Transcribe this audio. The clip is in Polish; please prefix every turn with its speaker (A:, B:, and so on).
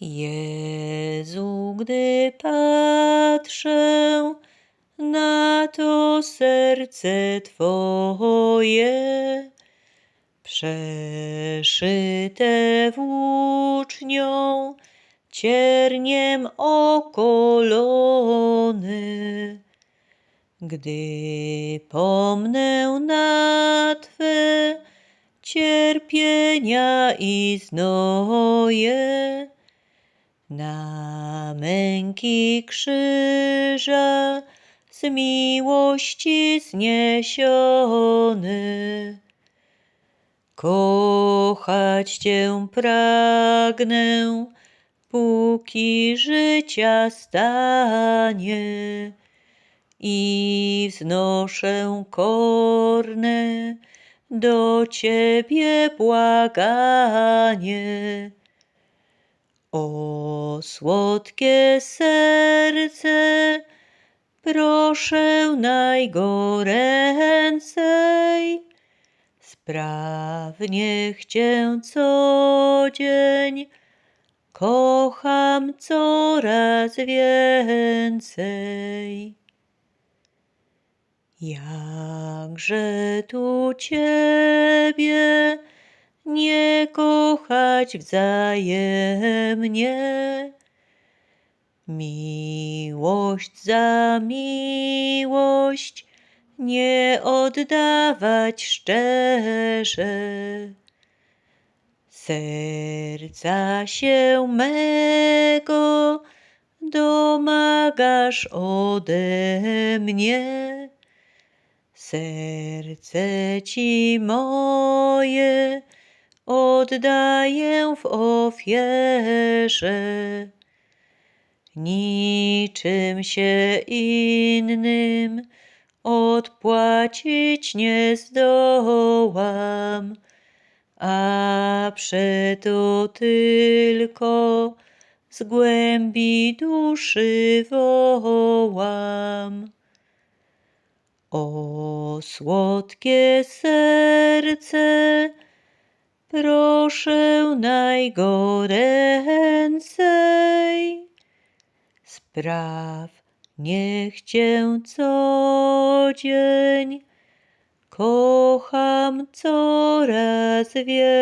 A: Jezu, gdy patrzę na to serce Twoje, przeszyte włócznią, cierniem okolone. Gdy pomnę na Twe cierpienia i znoje, na męki krzyża z miłości zniesione. Kochać Cię pragnę, póki życia stanie i wznoszę korne do Ciebie błaganie. O słodkie serce, proszę najgoręcej, spraw niech Cię co dzień kocham coraz więcej. Jakże tu Ciebie nie kochać wzajemnie. Miłość za miłość nie oddawać szczerze. Serca się mego domagasz ode mnie. Serce Ci moje oddaję w ofierze. Niczym się innym odpłacić nie zdołam, a przeto tylko z głębi duszy wołam. O słodkie serce, proszę najgoręcej, spraw niech Cię co dzień kocham coraz więcej.